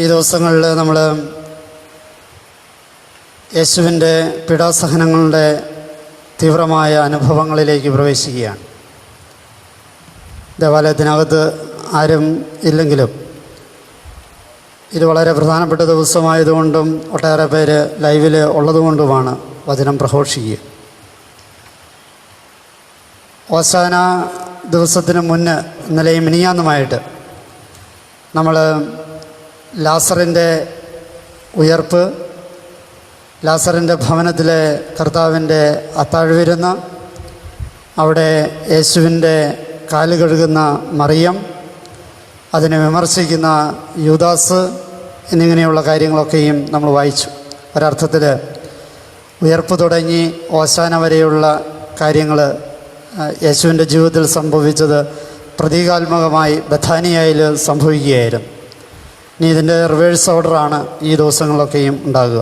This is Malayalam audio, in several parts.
ഈ ദിവസങ്ങളിൽ നമ്മൾ യേശുവിന്റെ പീഡാസഹനങ്ങളുടെ തീവ്രമായ അനുഭവങ്ങളിലേക്ക് പ്രവേശിക്കുകയാണ്. ദേവാലയത്തിനകത്ത് ആരും ഇല്ലെങ്കിലും ഇത് വളരെ പ്രധാനപ്പെട്ട ദിവസമായതുകൊണ്ടും ഒട്ടേറെ പേര് ലൈവിൽ ഉള്ളതുകൊണ്ടുമാണ് വചനം പ്രഘോഷിക്കുക. അവസാന ദിവസത്തിന് മുന്ന് ഇന്നലെയും മിനിയാന്നുമായിട്ട് നമ്മൾ ലാസറിന്റെ ഉയർപ്പ് ലാസറിന്റെ ഭവനത്തിലെ കർത്താവിന്റെ അത്താഴ്വിരുന്ന് അവിടെ യേശുവിന്റെ കാൽ കഴുകുന്ന മറിയം അതിനെ വിമർശിക്കുന്ന യൂദാസ് എന്നിങ്ങനെയുള്ള കാര്യങ്ങളൊക്കെയും നമ്മൾ വായിച്ചു. ഒരർത്ഥത്തിൽ ഉയർപ്പ് തുടങ്ങി ഓശാന വരെയുള്ള കാര്യങ്ങൾ യേശുവിന്റെ ജീവിതത്തിൽ സംഭവിച്ചത് പ്രതീകാത്മകമായി ബഥാനിയയിൽ സംഭവിക്കുകയായിരുന്നു. ഇനി ഇതിന്റെ റിവേഴ്സ് ഓർഡറാണ് ഈ ദിവസങ്ങളിലൊക്കെയും ഉണ്ടാകുക.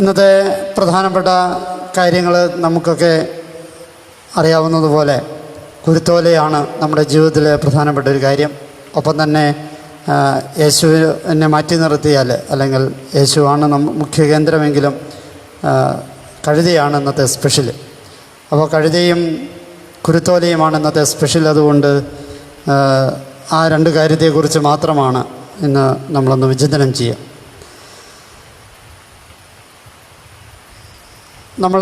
ഇന്നത്തെ പ്രധാനപ്പെട്ട കാര്യങ്ങൾ നമുക്കൊക്കെ അറിയാവുന്നതുപോലെ കുരുത്തോലയാണ് നമ്മുടെ ജീവിതത്തിലെ പ്രധാനപ്പെട്ട ഒരു കാര്യം. ഒപ്പം തന്നെ യേശുവിനെ മാറ്റി നിർത്തിയാൽ അല്ലെങ്കിൽ യേശുവാണ് മുഖ്യ കേന്ദ്രമെങ്കിലും കഴുതയാണ് ഇന്നത്തെ സ്പെഷ്യൽ അപ്പോൾ കഴുതയും കുരുത്തോലയുമാണ് ഇന്നത്തെ സ്പെഷ്യൽ അതുകൊണ്ട് ആ, രണ്ട് കാര്യത്തെക്കുറിച്ച് മാത്രമാണ് ഇന്ന് നമ്മളൊന്ന് വിചിന്തനം ചെയ്യുക. നമ്മൾ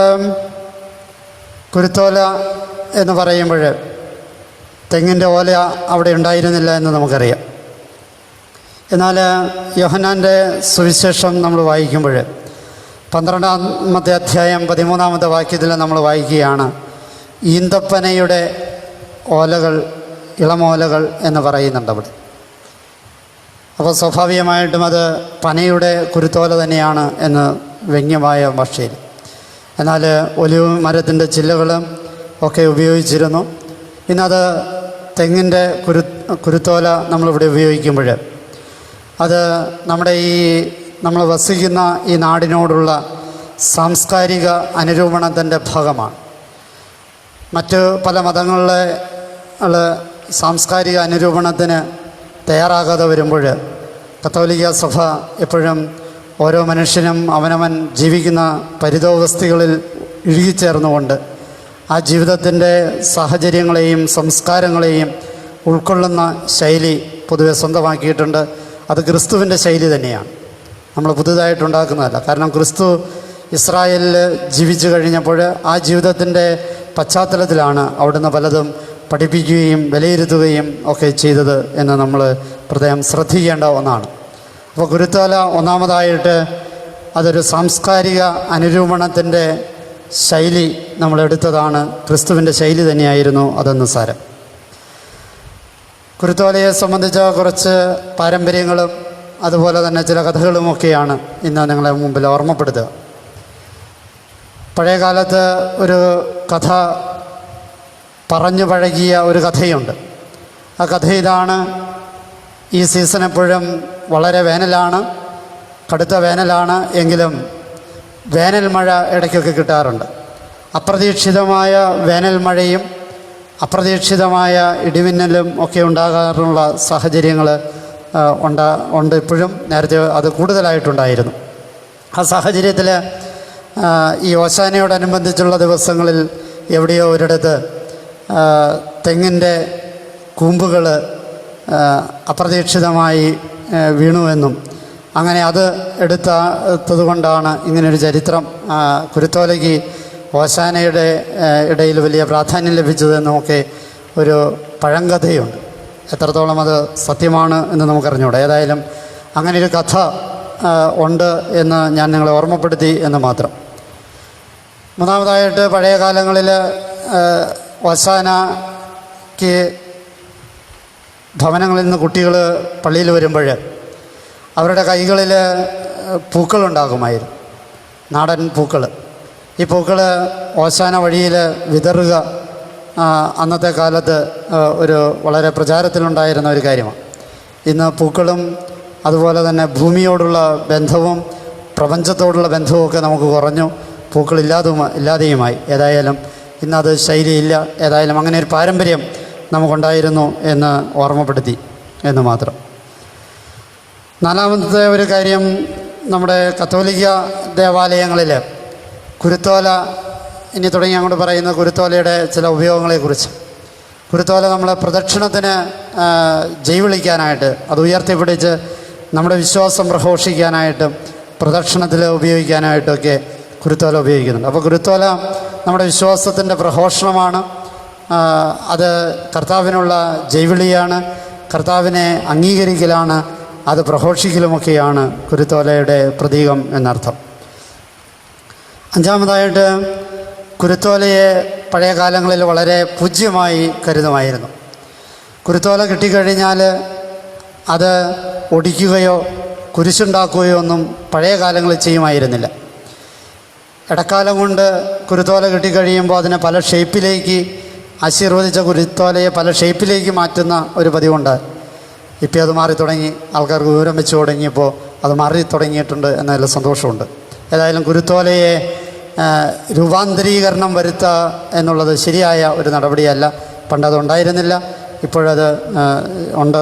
കുരുത്തോല എന്ന് പറയുമ്പോൾ തെങ്ങിന്റെ ഓല അവിടെ ഉണ്ടായിരുന്നില്ല എന്ന് നമുക്കറിയാം. എന്നാൽ യോഹനാന്റെ സുവിശേഷം നമ്മൾ വായിക്കുമ്പോൾ പന്ത്രണ്ടാമത്തെ അധ്യായം പതിമൂന്നാമത്തെ വാക്യത്തിൽ നമ്മൾ വായിക്കുകയാണ് ഈന്തപ്പനയുടെ ഓലകൾ ഇളമോലകൾ എന്ന് പറയുന്നുണ്ട് അവിടെ. അപ്പോൾ സ്വാഭാവികമായിട്ടും അത് പനയുടെ കുരുത്തോല തന്നെയാണ് എന്ന് വ്യംഗ്യമായ ഭാഷയിൽ. എന്നാൽ ഒലിവ് മരത്തിന്റെ ചില്ലകളും ഒക്കെ ഉപയോഗിച്ചിരുന്നു. ഇന്നത് തെങ്ങിന്റെ കുരു കുരുത്തോല നമ്മളിവിടെ ഉപയോഗിക്കുമ്പോൾ അത് നമ്മുടെ ഈ നമ്മൾ വസിക്കുന്ന ഈ നാടിനോടുള്ള സാംസ്കാരിക അനുരൂപണത്തിന്റെ ഭാഗമാണ്. മറ്റ് പല മതങ്ങളിലെ സാംസ്കാരിക അനുരൂപണത്തിന് തയ്യാറാകാതെ വരുമ്പോൾ കത്തോലിക്ക സഭ എപ്പോഴും ഓരോ മനുഷ്യനും അവനവൻ ജീവിക്കുന്ന പരിതോവസ്ഥകളിൽ ഇഴുകിച്ചേർന്നുകൊണ്ട് ആ ജീവിതത്തിന്റെ സാഹചര്യങ്ങളെയും സംസ്കാരങ്ങളെയും ഉൾക്കൊള്ളുന്ന ശൈലി പൊതുവെ സ്വന്തമാക്കിയിട്ടുണ്ട്. അത് ക്രിസ്തുവിന്റെ ശൈലി തന്നെയാണ്. നമ്മൾ പുതുതായിട്ടുണ്ടാക്കുന്നതല്ല കാരണം ക്രിസ്തു ഇസ്രായേലിൽ ജീവിച്ചു കഴിഞ്ഞപ്പോൾ ആ ജീവിതത്തിന്റെ പശ്ചാത്തലത്തിലാണ് അവിടുന്ന് പലതും പഠിപ്പിക്കുകയും വിലയിരുത്തുകയും ഒക്കെ ചെയ്തത് എന്ന് നമ്മൾ പ്രത്യേകം ശ്രദ്ധിക്കേണ്ട ഒന്നാണ്. അപ്പോൾ ഗുരുത്തോല ഒന്നാമതായിട്ട് അതൊരു സാംസ്കാരിക അനുരൂപണത്തിന്റെ ശൈലി നമ്മളെടുത്തതാണ് ക്രിസ്തുവിന്റെ ശൈലി തന്നെയായിരുന്നു അതെന്ന് സാരം. കുരുത്തോലയെ സംബന്ധിച്ച കുറച്ച് പാരമ്പര്യങ്ങളും അതുപോലെ തന്നെ ചില കഥകളുമൊക്കെയാണ് ഇന്ന് നിങ്ങളെ മുമ്പിൽ ഓർമ്മപ്പെടുത്തുക. പഴയകാലത്ത് ഒരു കഥ പറഞ്ഞു പഴകിയ ഒരു കഥയുണ്ട്. ആ കഥ ഇതാണ് ഈ സീസൺ എപ്പോഴും വളരെ വേനലാണ് കടുത്ത വേനലാണ് എങ്കിലും വേനൽ മഴ ഇടയ്ക്കൊക്കെ കിട്ടാറുണ്ട്. അപ്രതീക്ഷിതമായ വേനൽ മഴയും അപ്രതീക്ഷിതമായ ഇടിമിന്നലും ഒക്കെ ഉണ്ടാകാറുള്ള സാഹചര്യങ്ങൾ ഉണ്ടാ ഉണ്ട് ഇപ്പോഴും. നേരത്തെ അത് കൂടുതലായിട്ടുണ്ടായിരുന്നു. ആ സാഹചര്യത്തിൽ ഈ ഓശാനയോടനുബന്ധിച്ചുള്ള ദിവസങ്ങളിൽ എവിടെയോ ഒരിടത്ത് തെങ്ങിന്റെ കൂമ്പുകൾ അപ്രതീക്ഷിതമായി വീണുവെന്നും അങ്ങനെ അത് എടുത്തതുകൊണ്ടാണ് ഇങ്ങനൊരു ചരിത്രം കുരുത്തോലയ്ക്ക് ഓശാനയുടെ ഇടയിൽ വലിയ പ്രാധാന്യം ലഭിച്ചതെന്നുമൊക്കെ ഒരു പഴങ്കഥയുണ്ട്. എത്രത്തോളം അത് സത്യമാണ് എന്ന് നമുക്കറിഞ്ഞൂടെ. ഏതായാലും അങ്ങനെ ഒരു കഥ ഉണ്ട് എന്ന് ഞാൻ നിങ്ങളെ ഓർമ്മപ്പെടുത്തി എന്ന് മാത്രം. മൂന്നാമതായിട്ട് പഴയ കാലങ്ങളിൽ വസാനയ്ക്ക് ഭവനങ്ങളിൽ നിന്ന് കുട്ടികൾ പള്ളിയിൽ വരുമ്പോൾ അവരുടെ കൈകളിൽ പൂക്കളുണ്ടാകുമായിരുന്നു. നാടൻ പൂക്കൾ ഈ പൂക്കൾ ഓശാന വഴിയിൽ വിതറുക അന്നത്തെ കാലത്ത് ഒരു വളരെ പ്രചാരത്തിലുണ്ടായിരുന്ന ഒരു കാര്യമാണ്. ഇന്ന് പൂക്കളും അതുപോലെ തന്നെ ഭൂമിയോടുള്ള ബന്ധവും പ്രപഞ്ചത്തോടുള്ള ബന്ധവുമൊക്കെ നമുക്ക് കുറഞ്ഞു. പൂക്കളില്ലാതും ഇല്ലാതെയുമായി. ഏതായാലും ഇന്നത് ശൈലിയില്ല. ഏതായാലും അങ്ങനെ ഒരു പാരമ്പര്യം നമുക്കുണ്ടായിരുന്നു എന്ന് ഓർമ്മപ്പെടുത്തി എന്ന് മാത്രം. നാലാമത്തെ ഒരു കാര്യം നമ്മുടെ കത്തോലിക്ക ദേവാലയങ്ങളിൽ കുരുത്തോല ഇനി തുടങ്ങി അങ്ങോട്ട് പറയുന്ന കുരുത്തോലയുടെ ചില ഉപയോഗങ്ങളെക്കുറിച്ച്. കുരുത്തോല നമ്മൾ പ്രദക്ഷിണത്തിന് ജൈവിളിക്കാനായിട്ട് അത് ഉയർത്തിപ്പിടിച്ച് നമ്മുടെ വിശ്വാസം പ്രഘോഷിക്കാനായിട്ടും പ്രദക്ഷിണത്തിൽ ഉപയോഗിക്കാനായിട്ടൊക്കെ കുരുത്തോല ഉപയോഗിക്കുന്നുണ്ട് അപ്പോൾ കുരുത്തോല നമ്മുടെ വിശ്വാസത്തിന്റെ പ്രഘോഷണമാണ്. അത് കർത്താവിനുള്ള ജൈവിളിയാണ്. കർത്താവിനെ അംഗീകരിക്കലാണ്. അത് പ്രഘോഷിക്കലുമൊക്കെയാണ് കുരുത്തോലയുടെ പ്രതീകം എന്നർത്ഥം. അഞ്ചാമതായിട്ട് കുരുത്തോലയെ പഴയ കാലങ്ങളിൽ വളരെ പൂജ്യമായി കരുതുമായിരുന്നു. കുരുത്തോല കിട്ടിക്കഴിഞ്ഞാൽ അത് ഒടിക്കുകയോ കുരിശുണ്ടാക്കുകയോ ഒന്നും പഴയ കാലങ്ങളിൽ ചെയ്യുമായിരുന്നില്ല. ഇടക്കാലം കൊണ്ട് കുരുത്തോല കിട്ടിക്കഴിയുമ്പോൾ അതിനെ പല ഷേപ്പിലേക്ക് ആശീർവദിച്ച കുരുത്തോലയെ പല ഷേപ്പിലേക്ക് മാറ്റുന്ന ഒരു പതിവുണ്ട്. ഇപ്പോൾ അത് മാറി തുടങ്ങി. ആൾക്കാർക്ക് വിവരം വെച്ച് തുടങ്ങിയപ്പോൾ അത് മാറി തുടങ്ങിയിട്ടുണ്ട് എന്നതിൽ സന്തോഷമുണ്ട്. ഏതായാലും കുരുത്തോലയെ രൂപാന്തരീകരണം വരുത്തുക എന്നുള്ളത് ശരിയായ ഒരു നടപടിയല്ല. പണ്ടത് ഉണ്ടായിരുന്നില്ല. ഇപ്പോഴത് ഉണ്ട്.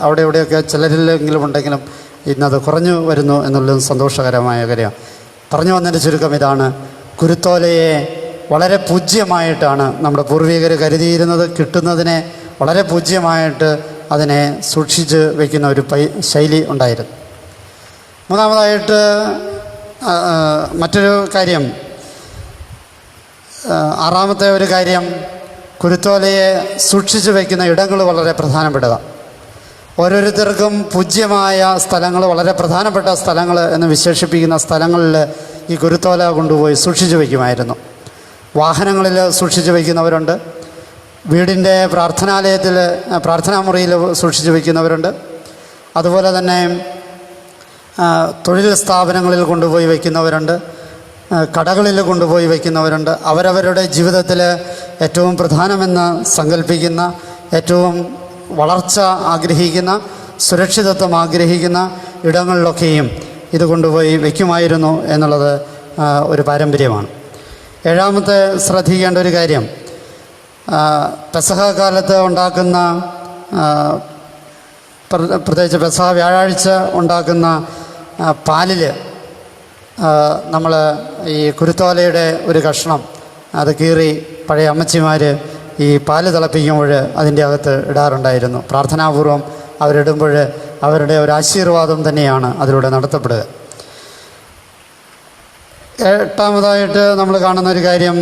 അവിടെ ഇവിടെയൊക്കെ ചിലരിലെങ്കിലും ഉണ്ടെങ്കിലും ഇന്നത് കുറഞ്ഞു വരുന്നു എന്നുള്ളതും സന്തോഷകരമായ കാര്യമാണ്. പറഞ്ഞു വന്നതിന്റെ ചുരുക്കം ഇതാണ്. കുരുത്തോലയെ വളരെ പൂജ്യമായിട്ടാണ് നമ്മുടെ പൂർവികർ കരുതിയിരുന്നത്. കിട്ടുന്നതിനെ വളരെ പൂജ്യമായിട്ട് അതിനെ സൂക്ഷിച്ച് വയ്ക്കുന്ന ഒരു പൈ ശൈലി ഉണ്ടായിരുന്നു. മൂന്നാമതായിട്ട് മറ്റൊരു കാര്യം ആറാമത്തെ ഒരു കാര്യം കുരുത്തോലയെ സൂക്ഷിച്ചു വയ്ക്കുന്ന ഇടങ്ങൾ വളരെ പ്രധാനപ്പെട്ടതാണ്. ഓരോരുത്തർക്കും പൂജ്യമായ സ്ഥലങ്ങൾ വളരെ പ്രധാനപ്പെട്ട സ്ഥലങ്ങൾ എന്ന് വിശേഷിപ്പിക്കുന്ന സ്ഥലങ്ങളിൽ ഈ കുരുത്തോല കൊണ്ടുപോയി സൂക്ഷിച്ചു വയ്ക്കുമായിരുന്നു. വാഹനങ്ങളിൽ സൂക്ഷിച്ചു വയ്ക്കുന്നവരുണ്ട്. വീടിന്റെ പ്രാർത്ഥനാലയത്തിൽ പ്രാർത്ഥനാ മുറിയിൽ സൂക്ഷിച്ചു വയ്ക്കുന്നവരുണ്ട്. അതുപോലെ തന്നെ തൊഴിൽ സ്ഥാപനങ്ങളിൽ കൊണ്ടുപോയി വയ്ക്കുന്നവരുണ്ട്. കടകളിൽ കൊണ്ടുപോയി വയ്ക്കുന്നവരുണ്ട്. അവരവരുടെ ജീവിതത്തിൽ ഏറ്റവും പ്രധാനമെന്ന് സങ്കല്പിക്കുന്ന ഏറ്റവും വളർച്ച ആഗ്രഹിക്കുന്ന സുരക്ഷിതത്വം ആഗ്രഹിക്കുന്ന ഇടങ്ങളിലൊക്കെയും ഇത് കൊണ്ടുപോയി വയ്ക്കുമായിരുന്നു എന്നുള്ളത് ഒരു പാരമ്പര്യമാണ്. ഏഴാമത്തെ ശ്രദ്ധിക്കേണ്ട ഒരു കാര്യം പെസഹ കാലത്ത് ഉണ്ടാക്കുന്ന പ്രത്യേകിച്ച് പെസഹ വ്യാഴാഴ്ച ഉണ്ടാക്കുന്ന പാലിൽ നമ്മൾ ഈ കുരുത്തോലയുടെ ഒരു കഷ്ണം അത് കീറി പഴയ അമ്മച്ചിമാർ ഈ പാൽ തിളപ്പിക്കുമ്പോൾ അതിന്റെ അകത്ത് ഇടാറുണ്ടായിരുന്നു. പ്രാർത്ഥനാപൂർവം അവരിടുമ്പോൾ അവരുടെ ഒരു ആശീർവാദം തന്നെയാണ് അതിലൂടെ നടത്തപ്പെടുക. എട്ടാമതായിട്ട് നമ്മൾ കാണുന്ന ഒരു കാര്യം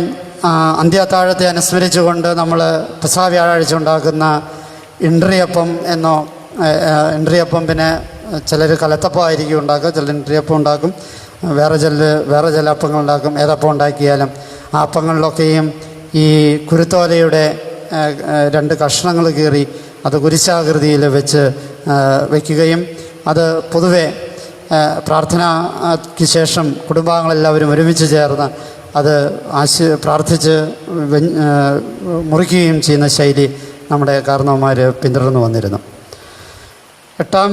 അന്ത്യത്താഴത്തെ അനുസ്മരിച്ചുകൊണ്ട് നമ്മൾ പെസാ വ്യാഴാഴ്ച ഉണ്ടാക്കുന്ന ഇൻട്രിയപ്പം എന്നോ ഇൻട്രിയപ്പം പിന്നെ ചിലർ കലത്തപ്പം ആയിരിക്കും ഉണ്ടാക്കുക ചിലർ ഇൻട്രിയപ്പം ഉണ്ടാക്കും. വേറെ ചില വേറെ ചില അപ്പങ്ങൾ ഉണ്ടാക്കും. ഏതപ്പം ഉണ്ടാക്കിയാലും ആ അപ്പങ്ങളിലൊക്കെയും ഈ കുരുത്തോലയുടെ രണ്ട് കഷ്ണങ്ങൾ കീറി അത് കുരിശാകൃതിയിൽ വെച്ച് വയ്ക്കുകയും അത് പൊതുവെ പ്രാർത്ഥനയ്ക്ക് ശേഷം കുടുംബാംഗങ്ങളെല്ലാവരും ഒരുമിച്ച് ചേർന്ന് അത് ആശി പ്രാർത്ഥിച്ച് മുറിക്കുകയും ചെയ്യുന്ന ശൈലി നമ്മുടെ കാരണവന്മാർ പിന്തുടർന്നു വന്നിരുന്നു. എട്ടാം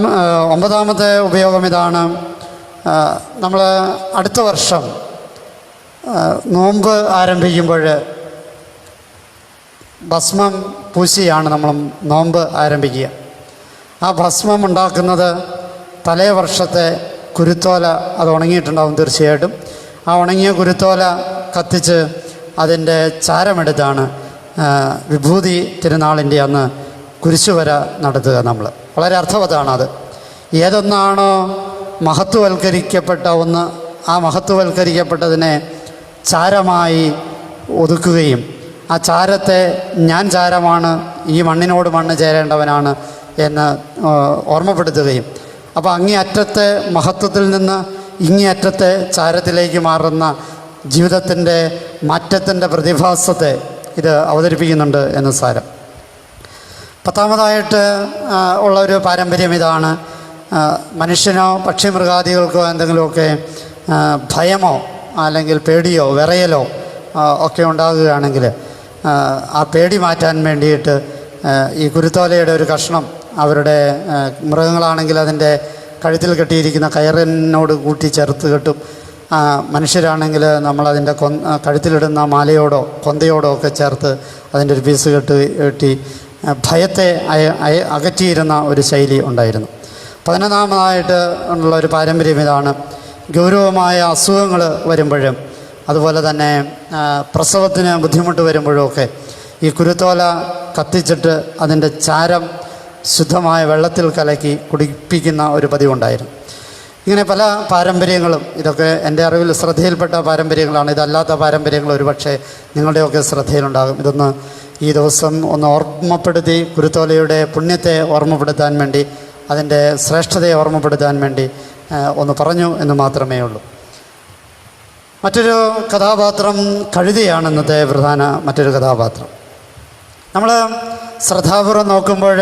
ഒമ്പതാമത്തെ ഉപയോഗം ഇതാണ് നമ്മൾ അടുത്ത വർഷം നോമ്പ് ആരംഭിക്കുമ്പോൾ ഭസ്മം പൂശിയാണ് നമ്മൾ നോമ്പ് ആരംഭിക്കുക. ആ ഭസ്മം ഉണ്ടാക്കുന്നത് തലേ വർഷത്തെ കുരുത്തോല അത് ഉണങ്ങിയിട്ടുണ്ടാവും തീർച്ചയായിട്ടും. ആ ഉണങ്ങിയ കുരുത്തോല കത്തിച്ച് അതിന്റെ ചാരമെടുത്താണ് വിഭൂതി തിരുനാളിന്റെ അന്ന് കുരിശുവര നടത്തുക നമ്മൾ. വളരെ അർത്ഥവത്താണ് അത്. ഏതൊന്നാണോ മഹത്വവൽക്കരിക്കപ്പെട്ട ഒന്ന് ആ മഹത്വവൽക്കരിക്കപ്പെട്ടതിനെ ചാരമായി ഒതുക്കുകയും ആ ചാരത്തെ ഞാൻ ചാരമാണ് ഈ മണ്ണിനോട് മണ്ണ് ചേരേണ്ടവനാണ് എന്ന് ഓർമ്മപ്പെടുത്തുകയും. അപ്പോൾ അങ്ങേയറ്റത്തെ മഹത്വത്തിൽ നിന്ന് ഇങ്ങേയറ്റത്തെ ചാരത്തിലേക്ക് മാറുന്ന ജീവിതത്തിന്റെ മാറ്റത്തിന്റെ പ്രതിഭാസത്തെ ഇത് അവതരിപ്പിക്കുന്നുണ്ട് എന്ന് സാരം. പത്താമതായിട്ട് ഉള്ള ഒരു പാരമ്പര്യം ഇതാണ് മനുഷ്യനോ പക്ഷി മൃഗാദികൾക്കോ എന്തെങ്കിലുമൊക്കെ ഭയമോ അല്ലെങ്കിൽ പേടിയോ വിറയലോ ഒക്കെ ഉണ്ടാകുകയാണെങ്കിൽ ആ, പേടി മാറ്റാൻ വേണ്ടിയിട്ട് ഈ കുരുത്തോലയുടെ ഒരു കഷ്ണം അവരുടെ മൃഗങ്ങളാണെങ്കിൽ അതിന്റെ കഴുത്തിൽ കെട്ടിയിരിക്കുന്ന കയറിനോട് കൂട്ടി ചേർത്ത് കെട്ടും. മനുഷ്യരാണെങ്കിൽ നമ്മളതിന്റെ കൊ കഴുത്തിലിടുന്ന മാലയോടോ കൊന്തയോടോ ഒക്കെ ചേർത്ത് അതിന്റെ ഒരു പീസ് കെട്ട് കെട്ടി ഭയത്തെ അകറ്റിയിരുന്ന ഒരു ശൈലി ഉണ്ടായിരുന്നു. പതിനൊന്നാമതായിട്ട് ഉള്ള ഒരു പാരമ്പര്യം ഇതാണ് ഗൗരവമായ അസുഖങ്ങൾ വരുമ്പോഴും അതുപോലെ തന്നെ പ്രസവത്തിന് ബുദ്ധിമുട്ട് വരുമ്പോഴൊക്കെ ഈ കുരുത്തോല കത്തിച്ചിട്ട് അതിന്റെ ചാരം ശുദ്ധമായ വെള്ളത്തിൽ കലക്കി കുടിപ്പിക്കുന്ന ഒരു പതിവുണ്ടായിരുന്നു. ഇങ്ങനെ പല പാരമ്പര്യങ്ങളും ഇതൊക്കെ എന്റെ അറിവിൽ ശ്രദ്ധയിൽപ്പെട്ട പാരമ്പര്യങ്ങളാണ്. ഇതല്ലാത്ത പാരമ്പര്യങ്ങൾ ഒരുപക്ഷെ നിങ്ങളുടെയൊക്കെ ശ്രദ്ധയിലുണ്ടാകും. ഇതൊന്ന് ഈ ദിവസം ഒന്ന് ഓർമ്മപ്പെടുത്തി കുരുത്തോലയുടെ പുണ്യത്തെ ഓർമ്മപ്പെടുത്താൻ വേണ്ടി അതിന്റെ ശ്രേഷ്ഠതയെ ഓർമ്മപ്പെടുത്താൻ വേണ്ടി ഒന്ന് പറഞ്ഞു എന്ന് മാത്രമേ ഉള്ളൂ. മറ്റൊരു കഥാപാത്രം കഴുതിയാണ് ഇന്നത്തെ പ്രധാന മറ്റൊരു കഥാപാത്രം. നമ്മൾ ശ്രദ്ധാപൂർവം നോക്കുമ്പോൾ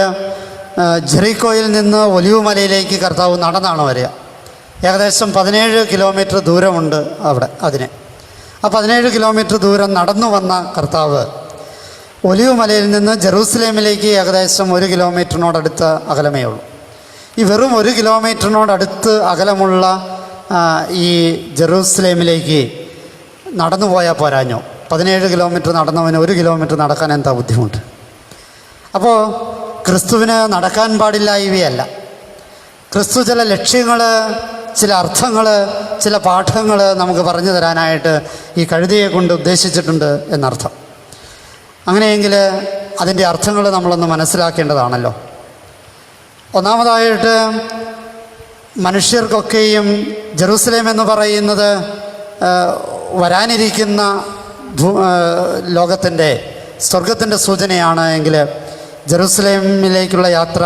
ജെറിക്കോയിൽ നിന്ന് ഒലിവുമലയിലേക്ക് കർത്താവ് നടന്നാണ് വരിക. ഏകദേശം പതിനേഴ് കിലോമീറ്റർ ദൂരമുണ്ട് അവിടെ അതിന്. ആ പതിനേഴ് കിലോമീറ്റർ ദൂരം നടന്നു വന്ന കർത്താവ് ഒലിവുമലയിൽ നിന്ന് ജെറൂസലേമിലേക്ക് ഏകദേശം ഒരു കിലോമീറ്ററിനോടടുത്ത് അകലമേ ഉള്ളൂ. ഈ വെറും ഒരു കിലോമീറ്ററിനോടടുത്ത് അകലമുള്ള ഈ ജെറൂസലേമിലേക്ക് നടന്നു പോയാൽ പോരാഞ്ഞോ? പതിനേഴ് കിലോമീറ്റർ നടന്നവന് ഒരു കിലോമീറ്റർ നടക്കാൻ എന്താ ബുദ്ധിമുട്ട്? അപ്പോൾ ക്രിസ്തുവിന് നടക്കാൻ പാടില്ല ഇവയല്ല. ക്രിസ്തു ചില ലക്ഷ്യങ്ങൾ ചില അർത്ഥങ്ങൾ ചില പാഠങ്ങൾ നമുക്ക് പറഞ്ഞു തരാനായിട്ട് ഈ കഴുതിയെ കൊണ്ട് ഉദ്ദേശിച്ചിട്ടുണ്ട് എന്നർത്ഥം. അങ്ങനെയെങ്കിൽ അതിന്റെ അർത്ഥങ്ങൾ നമ്മളൊന്ന് മനസ്സിലാക്കേണ്ടതാണല്ലോ. ഒന്നാമതായിട്ട് മനുഷ്യർക്കൊക്കെയും ജെറൂസലേം എന്ന് പറയുന്നത് വരാനിരിക്കുന്ന ലോകത്തിന്റെ സ്വർഗത്തിന്റെ സൂചനയാണ് എങ്കിൽ ജെറൂസലേമിലേക്കുള്ള യാത്ര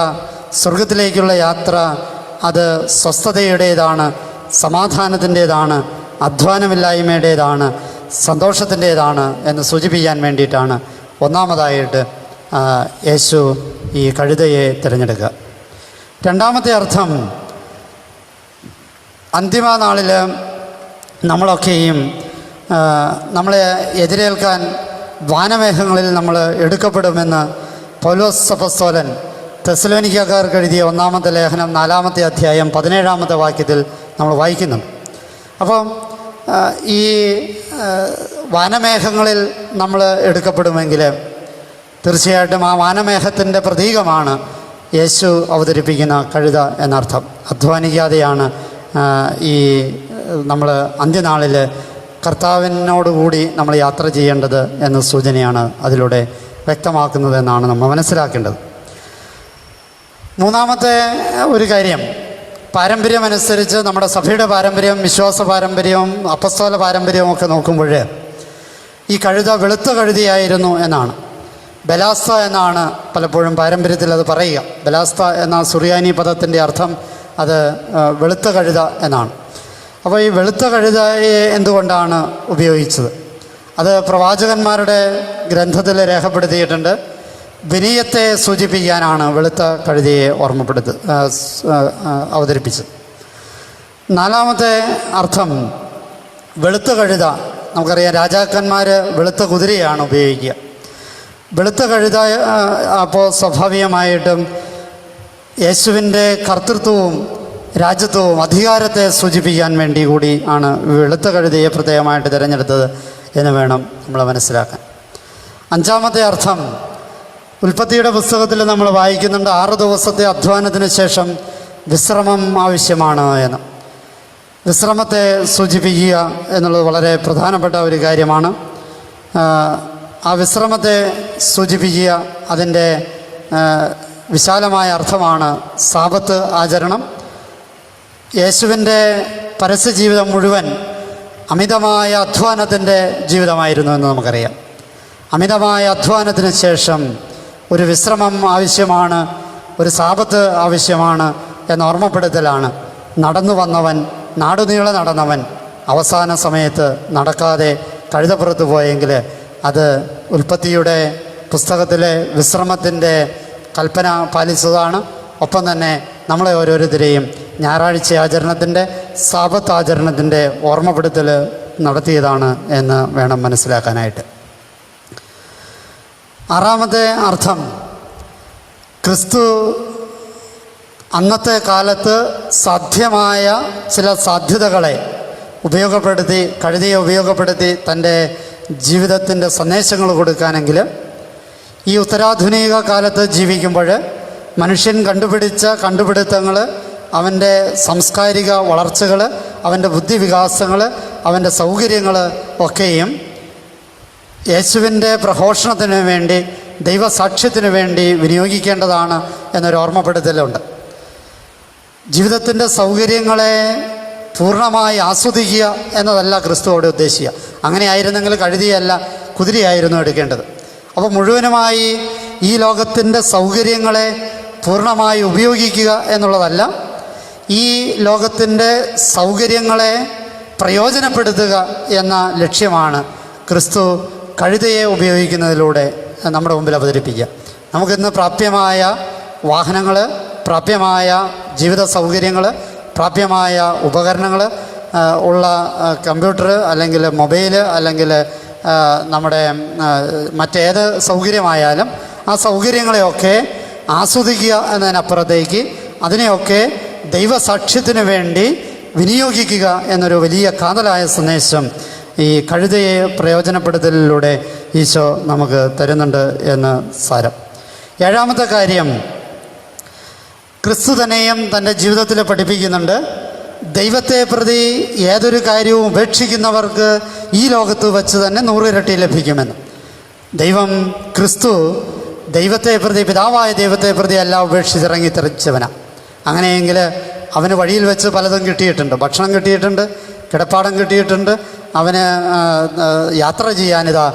സ്വർഗത്തിലേക്കുള്ള യാത്ര അത് സ്വസ്ഥതയുടേതാണ് സമാധാനത്തിന്റേതാണ് അധ്വാനമില്ലായ്മയുടേതാണ് സന്തോഷത്തിന്റേതാണ് എന്ന് സൂചിപ്പിക്കാൻ വേണ്ടിയിട്ടാണ് ഒന്നാമതായിട്ട് യേശു ഈ കഴുതയെ തിരഞ്ഞെടുക്കുക. രണ്ടാമത്തെ അർത്ഥം അന്തിമ നാളിൽ നമ്മളൊക്കെയും നമ്മളെ എതിരേൽക്കാൻ വാനമേഘങ്ങളിൽ നമ്മൾ എടുക്കപ്പെടുമെന്ന് പൗലോസ് സപ്പസ്തോലൻ തെസലോനിക്കാർക്ക് എഴുതിയ ഒന്നാമത്തെ ലേഖനം നാലാമത്തെ അധ്യായം പതിനേഴാമത്തെ വാക്യത്തിൽ നമ്മൾ വായിക്കുന്നു. അപ്പം ഈ വാനമേഘങ്ങളിൽ നമ്മൾ എടുക്കപ്പെടുമെങ്കിൽ തീർച്ചയായിട്ടും ആ വാനമേഘത്തിന്റെ പ്രതീകമാണ് യേശു അവതരിപ്പിക്കുന്ന കഴുത എന്നർത്ഥം. അധ്വാനിക്കാതെയാണ് ഈ നമ്മൾ അന്ത്യനാളിൽ കർത്താവിനോടുകൂടി നമ്മൾ യാത്ര ചെയ്യേണ്ടത് എന്ന സൂചനയാണ് അതിലൂടെ വ്യക്തമാക്കുന്നത് എന്നാണ് നമ്മൾ മനസ്സിലാക്കേണ്ടത്. മൂന്നാമത്തെ ഒരു കാര്യം പാരമ്പര്യമനുസരിച്ച് നമ്മുടെ സഭയുടെ പാരമ്പര്യം വിശ്വാസ പാരമ്പര്യവും അപ്പസ്തോല പാരമ്പര്യവും ഒക്കെ നോക്കുമ്പോൾ ഈ കഴുത വെളുത്ത കഴുതിയായിരുന്നു എന്നാണ്. ബലാസ്ത എന്നാണ് പലപ്പോഴും പാരമ്പര്യത്തിൽ അത് പറയുക. ബലാസ്ത എന്ന സുറിയാനി പദത്തിന്റെ അർത്ഥം അത് വെളുത്ത കഴുത എന്നാണ്. അപ്പോൾ ഈ വെളുത്ത കഴുതയെ എന്തുകൊണ്ടാണ് ഉപയോഗിച്ചത്? അത് പ്രവാചകന്മാരുടെ ഗ്രന്ഥത്തിൽ രേഖപ്പെടുത്തിയിട്ടുണ്ട്. വിനയത്തെ സൂചിപ്പിക്കാനാണ് വെളുത്ത കഴുതയെ ഓർമ്മപ്പെടുത്ത് അവതരിപ്പിച്ചത്. നാലാമത്തെ അർത്ഥം വെളുത്ത കഴുത. നമുക്കറിയാം രാജാക്കന്മാർ വെളുത്ത കുതിരയാണ് ഉപയോഗിക്കുക. വെളുത്ത കഴുത അപ്പോൾ സ്വാഭാവികമായിട്ടും യേശുവിന്റെ കർത്തൃത്വവും രാജ്യത്വവും അധികാരത്തെ സൂചിപ്പിക്കാൻ വേണ്ടി കൂടി ആണ് വെളുത്ത കഴുതയെ പ്രത്യേകമായിട്ട് തിരഞ്ഞെടുത്തത് എന്ന് വേണം നമ്മൾ മനസ്സിലാക്കാൻ. അഞ്ചാമത്തെ അർത്ഥം ഉൽപ്പത്തിയുടെ പുസ്തകത്തിൽ നമ്മൾ വായിക്കുന്നുണ്ട് ആറ് ദിവസത്തെ അധ്വാനത്തിന് ശേഷം വിശ്രമം ആവശ്യമാണ് എന്ന്. വിശ്രമത്തെ സൂചിപ്പിക്കുക എന്നുള്ളത് വളരെ പ്രധാനപ്പെട്ട ഒരു കാര്യമാണ്. ആ, വിശ്രമത്തെ സൂചിപ്പിക്കുക അതിന്റെ വിശാലമായ അർത്ഥമാണ് സാപത്ത് ആചരണം. യേശുവിന്റെ പരസ്യ ജീവിതം മുഴുവൻ അമിതമായ അധ്വാനത്തിന്റെ ജീവിതമായിരുന്നു എന്ന് നമുക്കറിയാം. അമിതമായ അധ്വാനത്തിന് ശേഷം ഒരു വിശ്രമം ആവശ്യമാണ് ഒരു സാപത്ത് ആവശ്യമാണ് എന്ന ഓർമ്മപ്പെടുത്തലാണ് നടന്നു വന്നവൻ നാടുനീളെ നടന്നവൻ അവസാന സമയത്ത് നടക്കാതെ കഴുതപ്പുറത്ത് പോയെങ്കിൽ അത് ഉൽപ്പത്തിയുടെ പുസ്തകത്തിലെ വിശ്രമത്തിന്റെ കൽപ്പന പാലിച്ചതാണ്. ഒപ്പം തന്നെ നമ്മളെ ഓരോരുത്തരെയും ഞായറാഴ്ച ആചരണത്തിന്റെ സാപത്ത് ആചരണത്തിന്റെ ഓർമ്മപ്പെടുത്തൽ നടത്തിയതാണ് എന്ന് വേണം മനസ്സിലാക്കാനായിട്ട്. ആറാമത്തെ അർത്ഥം ക്രിസ്തു അന്നത്തെ കാലത്ത് സാധ്യമായ ചില സാധ്യതകളെ ഉപയോഗപ്പെടുത്തി കഴുതിയെ ഉപയോഗപ്പെടുത്തി തന്റെ ജീവിതത്തിന്റെ സന്ദേശങ്ങൾ കൊടുക്കാനെങ്കിൽ ഈ ഉത്തരാധുനിക കാലത്ത് ജീവിക്കുമ്പോൾ മനുഷ്യൻ കണ്ടുപിടിച്ച കണ്ടുപിടുത്തങ്ങൾ അവന്റെ സാംസ്കാരിക വളർച്ചകൾ അവന്റെ ബുദ്ധിവികാസങ്ങൾ അവന്റെ സൗകര്യങ്ങൾ ഒക്കെയും യേശുവിന്റെ പ്രഘോഷണത്തിന് വേണ്ടി ദൈവസാക്ഷ്യത്തിന് വേണ്ടി വിനിയോഗിക്കേണ്ടതാണ് എന്നൊരു ഓർമ്മപ്പെടുത്തലുണ്ട്. ജീവിതത്തിന്റെ സൗകര്യങ്ങളെ പൂർണമായി ആസ്വദിക്കുക എന്നതല്ല ക്രിസ്തുവോട് ഉദ്ദേശിക്കുക. അങ്ങനെയായിരുന്നെങ്കിൽ കഴുതിയല്ല കുതിരയായിരുന്നു എടുക്കേണ്ടത്. അപ്പോൾ മുഴുവനുമായി ഈ ലോകത്തിന്റെ സൗകര്യങ്ങളെ പൂർണമായി ഉപയോഗിക്കുക എന്നുള്ളതല്ല ഈ ലോകത്തിന്റെ സൗകര്യങ്ങളെ പ്രയോജനപ്പെടുത്തുക എന്ന ലക്ഷ്യമാണ് ക്രിസ്തു കഴുതയെ ഉപയോഗിക്കുന്നതിലൂടെ നമ്മുടെ മുമ്പിൽ അവതരിപ്പിക്കുക. നമുക്കിന്ന് പ്രാപ്യമായ വാഹനങ്ങൾ പ്രാപ്യമായ ജീവിത സൗകര്യങ്ങൾ പ്രാപ്യമായ ഉപകരണങ്ങൾ ഉള്ള കമ്പ്യൂട്ടർ അല്ലെങ്കിൽ മൊബൈൽ അല്ലെങ്കിൽ നമ്മുടെ മറ്റേത് സൗകര്യമായാലും ആ സൗകര്യങ്ങളെയൊക്കെ ആസ്വദിക്കുക എന്നതിനപ്പുറത്തേക്ക് അതിനെയൊക്കെ ദൈവസാക്ഷ്യത്തിന് വേണ്ടി വിനിയോഗിക്കുക എന്നൊരു വലിയ കാതലായ സന്ദേശം ഈ കഴുതയെ പ്രയോജനപ്പെടുത്തലിലൂടെ ഈശോ നമുക്ക് തരുന്നുണ്ട് എന്ന് സാരം. ഏഴാമത്തെ കാര്യം ക്രിസ്തു തന്നെയും തന്റെ ജീവിതത്തിൽ പഠിപ്പിക്കുന്നുണ്ട്. ദൈവത്തെ പ്രതി ഏതൊരു കാര്യവും ഉപേക്ഷിക്കുന്നവർക്ക് ഈ ലോകത്ത് വെച്ച് തന്നെ നൂറിരട്ടി ലഭിക്കുമെന്ന്. ദൈവം ക്രിസ്തു ദൈവത്തെ പ്രതി പിതാവായ ദൈവത്തെ പ്രതി എല്ലാം ഉപേക്ഷിച്ചിറങ്ങി തെറിച്ചവനാണ് അങ്ങനെയെങ്കിൽ അവന് വഴിയിൽ വെച്ച് പലതും കിട്ടിയിട്ടുണ്ട്. ഭക്ഷണം കിട്ടിയിട്ടുണ്ട് കിടപ്പാടം കിട്ടിയിട്ടുണ്ട് അവന് യാത്ര ചെയ്യാനിതാ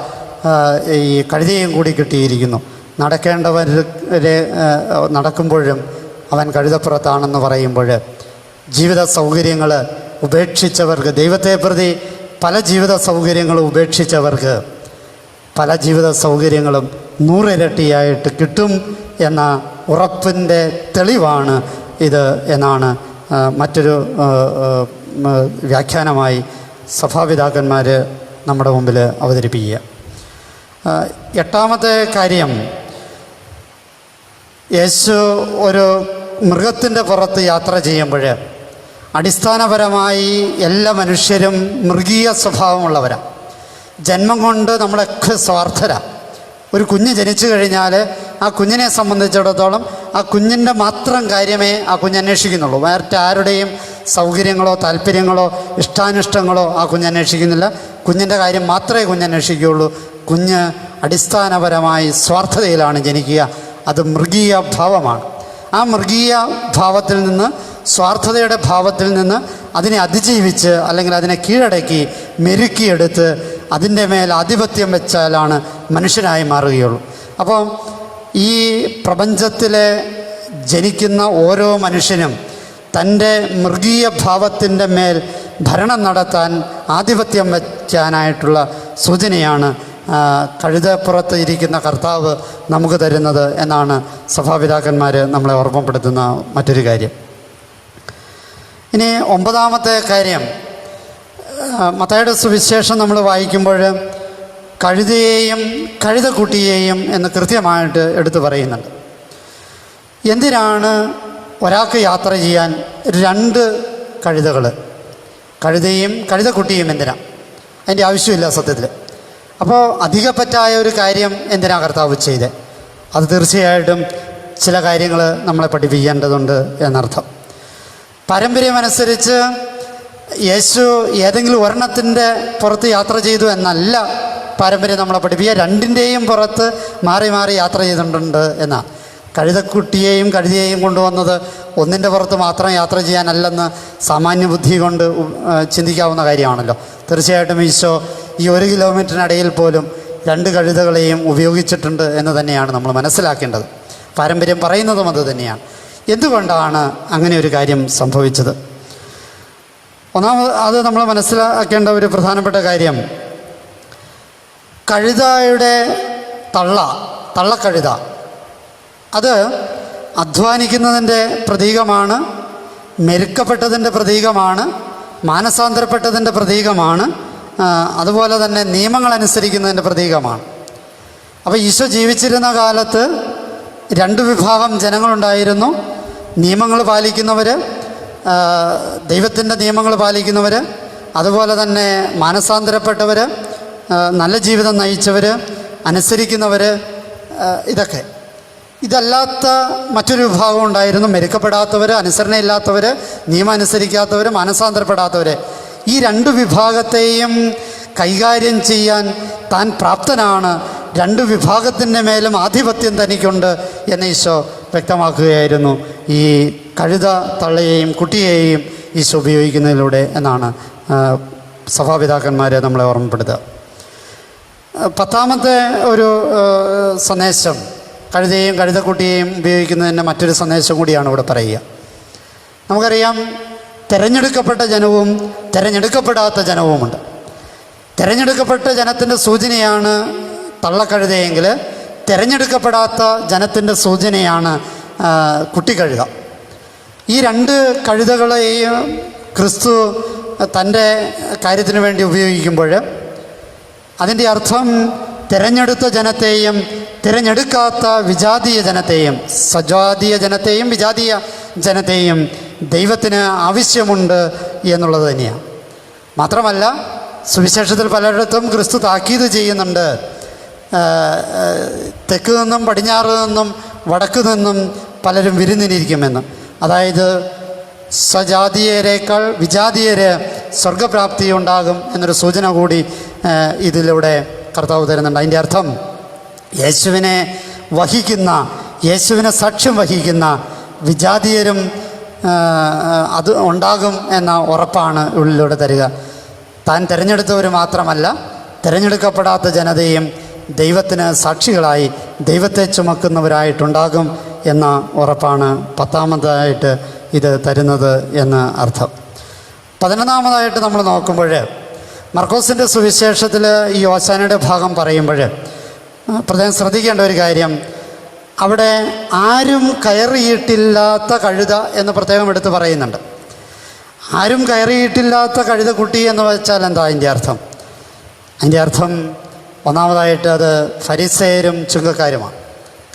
ഈ കഴുതയും കൂടി കിട്ടിയിരിക്കുന്നു. നടക്കേണ്ടവരെ നടക്കുമ്പോഴും അവൻ കഴുതപ്പുറത്താണെന്ന് പറയുമ്പോൾ ജീവിത സൗകര്യങ്ങൾ ഉപേക്ഷിച്ചവർക്ക് ദൈവത്തെ പ്രതി പല ജീവിത സൗകര്യങ്ങളും ഉപേക്ഷിച്ചവർക്ക് പല ജീവിത സൗകര്യങ്ങളും നൂറിരട്ടിയായിട്ട് കിട്ടും എന്ന ഉറപ്പിന്റെ തെളിവാണ് ഇത് എന്നാണ് മറ്റൊരു വ്യാഖ്യാനമായി സഭാപിതാക്കന്മാർ നമ്മുടെ മുമ്പിൽ അവതരിപ്പിക്കുക. എട്ടാമത്തെ കാര്യം യേശു ഒരു മൃഗത്തിന്റെ പുറത്ത് യാത്ര ചെയ്യുമ്പോൾ അടിസ്ഥാനപരമായി എല്ലാ മനുഷ്യരും മൃഗീയ സ്വഭാവമുള്ളവരാണ് ജന്മം കൊണ്ട് നമ്മളൊക്കെ സ്വാർത്ഥരാണ് ഒരു കുഞ്ഞ് ജനിച്ചു കഴിഞ്ഞാൽ ആ കുഞ്ഞിനെ സംബന്ധിച്ചിടത്തോളം ആ കുഞ്ഞിന്റെ മാത്രം കാര്യമേ ആ കുഞ്ഞ് അന്വേഷിക്കുന്നുള്ളൂ. മറ്റാരുടെയും സൗകര്യങ്ങളോ താല്പര്യങ്ങളോ ഇഷ്ടാനിഷ്ടങ്ങളോ ആ കുഞ്ഞ് അന്വേഷിക്കുന്നില്ല. കുഞ്ഞിന്റെ കാര്യം മാത്രമേ കുഞ്ഞ് അന്വേഷിക്കുകയുള്ളൂ. കുഞ്ഞ് അടിസ്ഥാനപരമായി സ്വാർത്ഥതയിലാണ് ജനിക്കുക. അത് മൃഗീയ ഭാവമാണ്. ആ മൃഗീയ ഭാവത്തിൽ നിന്ന് സ്വാർത്ഥതയുടെ ഭാവത്തിൽ നിന്ന് അതിനെ അതിജീവിച്ച് അല്ലെങ്കിൽ അതിനെ കീഴടക്കി മെരുക്കിയെടുത്ത് അതിന്റെ മേൽ ആധിപത്യം വെച്ചാലാണ് മനുഷ്യനായി മാറുകയുള്ളൂ. അപ്പോൾ ഈ പ്രപഞ്ചത്തിലെ ജനിക്കുന്ന ഓരോ മനുഷ്യനും തന്റെ മൃഗീയ ഭാവത്തിന്റെ മേൽ ഭരണം നടത്താൻ ആധിപത്യം വയ്ക്കാനായിട്ടുള്ള സൂചനയാണ് കഴുതപ്പുറത്ത് ഇരിക്കുന്ന കർത്താവ് നമുക്ക് തരുന്നത് എന്നാണ് സഭാപിതാക്കന്മാർ നമ്മളെ ഓർമ്മപ്പെടുത്തുന്ന മറ്റൊരു കാര്യം. ഇനി ഒമ്പതാമത്തെ കാര്യം. മത്തയുടെ സുവിശേഷം നമ്മൾ വായിക്കുമ്പോൾ കഴുതയെയും കഴുതക്കുട്ടിയെയും എന്ന് കൃത്യമായിട്ട് എടുത്തു പറയുന്നുണ്ട്. എന്തിനാണ് ഒരാൾക്ക് യാത്ര ചെയ്യാൻ രണ്ട് കഴുതകൾ? കഴുതയും കഴുതക്കുട്ടിയും എന്തിനാ? അതിന്റെ ആവശ്യമില്ല സത്യത്തിൽ. അപ്പോൾ അധികപ്പറ്റായ ഒരു കാര്യം എന്തിനാ കർത്താവ് ചെയ്തത് അത് തീർച്ചയായിട്ടും ചില കാര്യങ്ങൾ നമ്മളെ പഠിപ്പിക്കേണ്ടതുണ്ട് എന്നർത്ഥം. പാരമ്പര്യമനുസരിച്ച് യേശു ഏതെങ്കിലും ഒരെണ്ണത്തിന്റെ പുറത്ത് യാത്ര ചെയ്തു എന്നല്ല പാരമ്പര്യം നമ്മളെ പഠിപ്പിക്കുക. രണ്ടിന്റെയും പുറത്ത് മാറി മാറി യാത്ര ചെയ്തിട്ടുണ്ട് എന്നാണ് കഴുതക്കുട്ടിയെയും കഴുതിയെയും കൊണ്ടുവന്നത് ഒന്നിന്റെ പുറത്ത് മാത്രം യാത്ര ചെയ്യാനല്ലെന്ന് സാമാന്യ ബുദ്ധി കൊണ്ട് ചിന്തിക്കാവുന്ന കാര്യമാണല്ലോ. തീർച്ചയായിട്ടും ഈശോ ഈ ഒരു കിലോമീറ്ററിനിടയിൽ പോലും രണ്ട് കഴുതകളെയും ഉപയോഗിച്ചിട്ടുണ്ട് എന്ന് തന്നെയാണ് നമ്മൾ മനസ്സിലാക്കേണ്ടത്. പാരമ്പര്യം പറയുന്നതും അത് തന്നെയാണ്. എന്തുകൊണ്ടാണ് അങ്ങനെ ഒരു കാര്യം സംഭവിച്ചത്? ഒന്നാമത് അത് നമ്മൾ മനസ്സിലാക്കേണ്ട ഒരു പ്രധാനപ്പെട്ട കാര്യം. കഴുതയുടെ തള്ള തള്ളക്കഴുത അത് അധ്വാനിക്കുന്നതിന്റെ പ്രതീകമാണ് മെരുക്കപ്പെട്ടതിന്റെ പ്രതീകമാണ് മാനസാന്തരപ്പെട്ടതിന്റെ പ്രതീകമാണ് അതുപോലെ തന്നെ നിയമങ്ങൾ അനുസരിക്കുന്നതിന്റെ പ്രതീകമാണ്. അപ്പോൾ ഈശോ ജീവിച്ചിരുന്ന കാലത്ത് രണ്ട് വിഭാഗം ജനങ്ങളുണ്ടായിരുന്നു. നിയമങ്ങൾ പാലിക്കുന്നവർ ദൈവത്തിന്റെ നിയമങ്ങൾ പാലിക്കുന്നവർ അതുപോലെ തന്നെ മാനസാന്തരപ്പെട്ടവർ നല്ല ജീവിതം നയിച്ചവർ അനുസരിക്കുന്നവർ ഇതൊക്കെ. ഇതല്ലാത്ത മറ്റൊരു വിഭാഗം ഉണ്ടായിരുന്നു. മെരുക്കപ്പെടാത്തവർ അനുസരണയില്ലാത്തവർ നിയമം അനുസരിക്കാത്തവർ മാനസാന്തരപ്പെടാത്തവർ ഈ രണ്ട് വിഭാഗത്തെയും കൈകാര്യം ചെയ്യാൻ താൻ പ്രാപ്തനാണ്. രണ്ട് വിഭാഗത്തിന്റെ മേലും ആധിപത്യം തനിക്കുണ്ട് എന്ന് ഈശോ വ്യക്തമാക്കുകയായിരുന്നു. ഈ കഴുത തള്ളയെയും കുട്ടിയെയും ഈശോ ഉപയോഗിക്കുന്നതിലൂടെ എന്നാണ് സഭാപിതാക്കന്മാരെ നമ്മളെ ഓർമ്മപ്പെടുത്തുക. പത്താമത്തെ ഒരു സന്ദേശം കഴുതയെയും കഴുതക്കുട്ടിയെയും ഉപയോഗിക്കുന്നതിന്റെ മറ്റൊരു സന്ദേശം കൂടിയാണ് ഇവിടെ പറയുക. നമുക്കറിയാം തിരഞ്ഞെടുക്കപ്പെട്ട ജനവും തിരഞ്ഞെടുക്കപ്പെടാത്ത ജനവുമുണ്ട്. തിരഞ്ഞെടുക്കപ്പെട്ട ജനത്തിന്റെ സൂചനയാണ് തള്ളക്കഴുതയെങ്കിൽ തിരഞ്ഞെടുക്കപ്പെടാത്ത ജനത്തിന്റെ സൂചനയാണ് കുട്ടിക്കഴുത ഈ രണ്ട് കഴുതകളെയും ക്രിസ്തു തന്റെ കാര്യത്തിന് വേണ്ടി ഉപയോഗിക്കുമ്പോൾ അതിന്റെ അർത്ഥം തിരഞ്ഞെടുത്ത ജനത്തെയും തിരഞ്ഞെടുക്കാത്ത വിജാതീയ ജനത്തെയും സജാതീയ ജനത്തെയും വിജാതീയ ജനത്തെയും ദൈവത്തിന് ആവശ്യമുണ്ട് എന്നുള്ളത് തന്നെയാണ്. മാത്രമല്ല സുവിശേഷത്തിൽ പലയിടത്തും ക്രിസ്തു താക്കീത് ചെയ്യുന്നുണ്ട്. തെക്ക് നിന്നും പടിഞ്ഞാറ് നിന്നും വടക്ക് നിന്നും പലരും വിരുന്നിനിരിക്കുമെന്ന്. അതായത് സ്വജാതീയരേക്കാൾ വിജാതീയര് സ്വർഗപ്രാപ്തി ഉണ്ടാകും എന്നൊരു സൂചന കൂടി ഇതിലൂടെ കർത്താവ് തരുന്നുണ്ട്. അതിന്റെ അർത്ഥം യേശുവിനെ വഹിക്കുന്ന യേശുവിനെ സാക്ഷ്യം വഹിക്കുന്ന വിജാതീയരും അത് ഉണ്ടാകും എന്ന ഉറപ്പാണ് ഉള്ളിലൂടെ തരിക. താൻ തിരഞ്ഞെടുത്തവർ മാത്രമല്ല തിരഞ്ഞെടുക്കപ്പെടാത്ത ജനതയും ദൈവത്തിന് സാക്ഷികളായി ദൈവത്തെ ചുമക്കുന്നവരായിട്ടുണ്ടാകും എന്ന ഉറപ്പാണ് പത്താമതായിട്ട് ഇത് തരുന്നത് എന്ന് അർത്ഥം. പതിനൊന്നാമതായിട്ട് നമ്മൾ നോക്കുമ്പോൾ മർക്കോസിന്റെ സുവിശേഷത്തിൽ ഈ ഓശാനയുടെ ഭാഗം പറയുമ്പോൾ പ്രത്യേകം ശ്രദ്ധിക്കേണ്ട ഒരു കാര്യം. അവിടെ ആരും കയറിയിട്ടില്ലാത്ത കഴുത എന്ന് പ്രത്യേകം എടുത്ത് പറയുന്നുണ്ട്. ആരും കയറിയിട്ടില്ലാത്ത കഴുത കുട്ടി എന്ന് വെച്ചാൽ എന്താ അതിന്റെ അർത്ഥം? അതിന്റെ അർത്ഥം ഒന്നാമതായിട്ട് അത് ഫരിസേരും ചുങ്കക്കാരുമാണ്.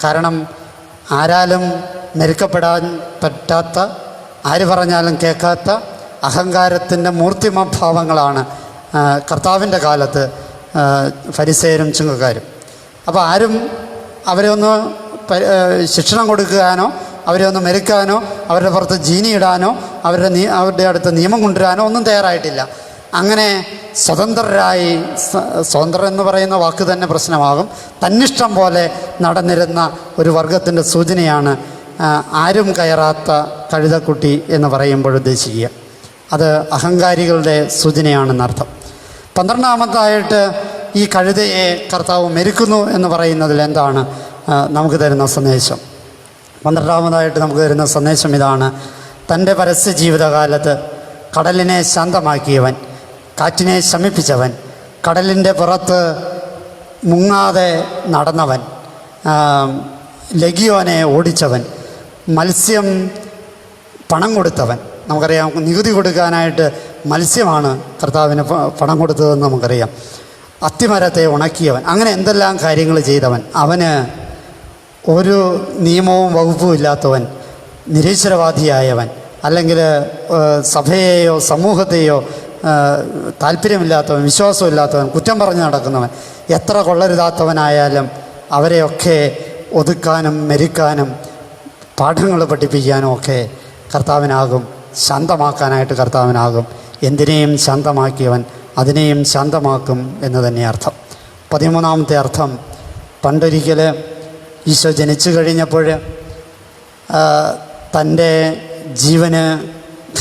കാരണം ആരാലും മെരുക്കപ്പെടാൻ പറ്റാത്ത ആര് പറഞ്ഞാലും കേൾക്കാത്ത അഹങ്കാരത്തിന്റെ മൂർത്തിമഭാവങ്ങളാണ് കർത്താവിന്റെ കാലത്ത് ഫരിസേരും ചുങ്കക്കാരും. അപ്പോൾ ആരും അവരെ ഒന്ന് ശിക്ഷണം കൊടുക്കാനോ അവരെ ഒന്ന് മെരുക്കാനോ അവരുടെ പുറത്ത് ജീനിയിടാനോ അവരുടെ അവരുടെ അടുത്ത് നിയമം കൊണ്ടുവരാനോ ഒന്നും തയ്യാറായിട്ടില്ല. അങ്ങനെ സ്വതന്ത്രരായി സ്വതന്ത്രം എന്ന് പറയുന്ന വാക്ക് തന്നെ പ്രശ്നമാകും. തന്നിഷ്ടം പോലെ നടന്നിരുന്ന ഒരു വർഗത്തിന്റെ സൂചനയാണ് ആരും കയറാത്ത കഴുതക്കുട്ടി എന്ന് പറയുമ്പോൾ ഉദ്ദേശിക്കുക. അത് അഹങ്കാരികളുടെ സൂചനയാണെന്നർത്ഥം പന്ത്രണ്ടാമതായിട്ട് ഈ കഴുതയെ കർത്താവ് മെരുക്കുന്നു എന്ന് പറയുന്നതിൽ എന്താണ് നമുക്ക് തരുന്ന സന്ദേശം? പന്ത്രണ്ടാമതായിട്ട് നമുക്ക് തരുന്ന സന്ദേശം ഇതാണ് തന്റെ പരസ്യ ജീവിതകാലത്ത് കടലിനെ ശാന്തമാക്കിയവൻ കാറ്റിനെ ശമിപ്പിച്ചവൻ കടലിന്റെ പുറത്ത് മുങ്ങാതെ നടന്നവൻ ലഗിയോനെ ഓടിച്ചവൻ മത്സ്യം പണം കൊടുത്തവൻ. നമുക്കറിയാം നികുതി കൊടുക്കാനായിട്ട് മത്സ്യമാണ് കർത്താവിന് പണം കൊടുത്തതെന്ന് നമുക്കറിയാം. അത്തിമരത്തെ ഉണക്കിയവൻ. അങ്ങനെ എന്തെല്ലാം കാര്യങ്ങൾ ചെയ്തവൻ? അവന് ഒരു നിയമവും വകുപ്പും ഇല്ലാത്തവൻ നിരീശ്വരവാദിയായവൻ അല്ലെങ്കിൽ സഭയെയോ സമൂഹത്തെയോ താല്പര്യമില്ലാത്തവൻ വിശ്വാസമില്ലാത്തവൻ കുറ്റം പറഞ്ഞു നടക്കുന്നവൻ എത്ര കൊള്ളരുതാത്തവനായാലും അവരെയൊക്കെ ഒതുക്കാനും മെരുക്കാനും പാഠങ്ങൾ പഠിപ്പിക്കാനും ഒക്കെ കർത്താവിനാകും ശാന്തമാക്കാനായിട്ട് കർത്താവിനാകും. എന്തിനേയും ശാന്തമാക്കിയവൻ അതിനെയും ശാന്തമാക്കും എന്ന് തന്നെ അർത്ഥം. പതിമൂന്നാമത്തെ അർത്ഥം പണ്ടൊരിക്കൽ ഈശോ ജനിച്ചു കഴിഞ്ഞപ്പോൾ തന്റെ ജീവന്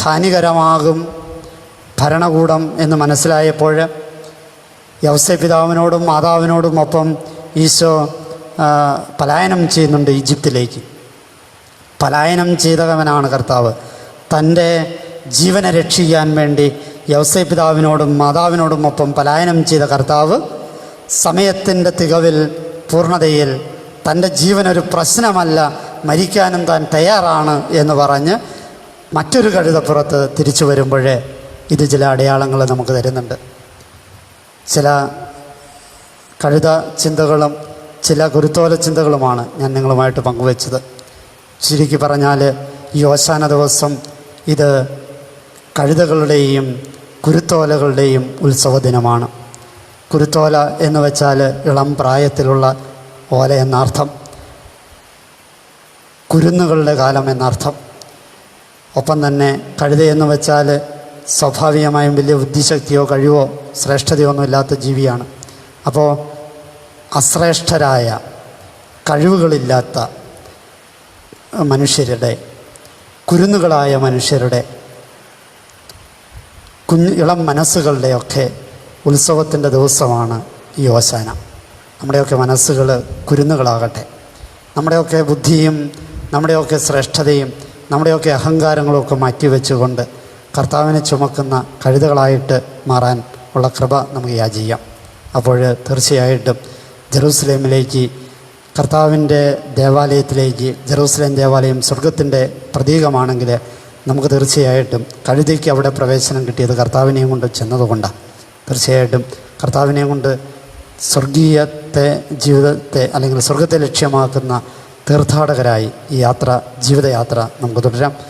ഹാനികരമാകും ഭരണകൂടം എന്ന് മനസ്സിലായപ്പോൾ യവസ പിതാവിനോടും മാതാവിനോടും ഒപ്പം ഈശോ പലായനം ചെയ്യുന്നുണ്ട് ഈജിപ്തിലേക്ക്. പലായനം ചെയ്തവനാണ് കർത്താവ്. തന്റെ ജീവനെ രക്ഷിക്കാൻ വേണ്ടി യവസേ പിതാവിനോടും മാതാവിനോടും ഒപ്പം പലായനം ചെയ്ത കർത്താവ് സമയത്തിന്റെ തികവിൽ പൂർണതയിൽ തന്റെ ജീവനൊരു പ്രശ്നമല്ല മരിക്കാനും താൻ തയ്യാറാണ് എന്ന് പറഞ്ഞ് മറ്റൊരു കഴുതപ്പുറത്ത് തിരിച്ചു വരുമ്പോൾ ഇത് ചില അടയാളങ്ങൾ നമുക്ക് തരുന്നുണ്ട്. ചില കഴുത ചിന്തകളും ചില ഗുരുത്തോല ചിന്തകളുമാണ് ഞാൻ നിങ്ങളുമായിട്ട് പങ്കുവച്ചത്. ചുരുക്കി പറഞ്ഞാൽ ഈ ഓശാന ദിവസം ഇത് കഴുതകളുടെയും കുരുത്തോലകളുടെയും ഉത്സവ ദിനമാണ്. കുരുത്തോല എന്ന് വെച്ചാൽ ഇളം പ്രായത്തിലുള്ള ഓല എന്നർത്ഥം കുരുന്നുകളുടെ കാലം എന്നർത്ഥം. ഒപ്പം തന്നെ കഴുത എന്ന് വെച്ചാൽ സ്വാഭാവികമായും വലിയ ബുദ്ധിശക്തിയോ കഴിവോ ശ്രേഷ്ഠതയോ ഒന്നും ഇല്ലാത്ത ജീവിയാണ്. അപ്പോൾ അശ്രേഷ്ഠരായ കഴിവുകളില്ലാത്ത മനുഷ്യരുടെ കുരുന്നുകളായ മനുഷ്യരുടെ കുഞ്ഞു ഇളം മനസ്സുകളുടെയൊക്കെ ഉത്സവത്തിന്റെ ദിവസമാണ് ഈ ഓശാന നമ്മുടെയൊക്കെ മനസ്സുകൾ കുരുന്നുകളാകട്ടെ. നമ്മുടെയൊക്കെ ബുദ്ധിയും നമ്മുടെയൊക്കെ ശ്രേഷ്ഠതയും നമ്മുടെയൊക്കെ അഹങ്കാരങ്ങളും ഒക്കെ മാറ്റിവെച്ചുകൊണ്ട് കർത്താവിനെ ചുമക്കുന്ന കഴുതകളായിട്ട് മാറാൻ ഉള്ള കൃപ നമുക്ക് യാചിക്കാം. അപ്പോൾ തീർച്ചയായിട്ടും ജെറൂസലേമിലേക്ക് കർത്താവിന്റെ ദേവാലയത്തിലേക്ക് ജെറൂസലേം ദേവാലയം സ്വർഗത്തിന്റെ പ്രതീകമാണെങ്കിൽ നമുക്ക് തീർച്ചയായിട്ടും കഴുതയ്ക്ക് അവിടെ പ്രവേശനം കിട്ടിയത് കർത്താവിനെയും കൊണ്ട് ചെന്നതുകൊണ്ടാണ്. തീർച്ചയായിട്ടും കർത്താവിനെയും കൊണ്ട് സ്വർഗീയത്തെ ജീവിതത്തെ അല്ലെങ്കിൽ സ്വർഗത്തെ ലക്ഷ്യമാക്കുന്ന തീർത്ഥാടകരായി ഈ യാത്ര ജീവിതയാത്ര നമുക്ക് തുടരാം.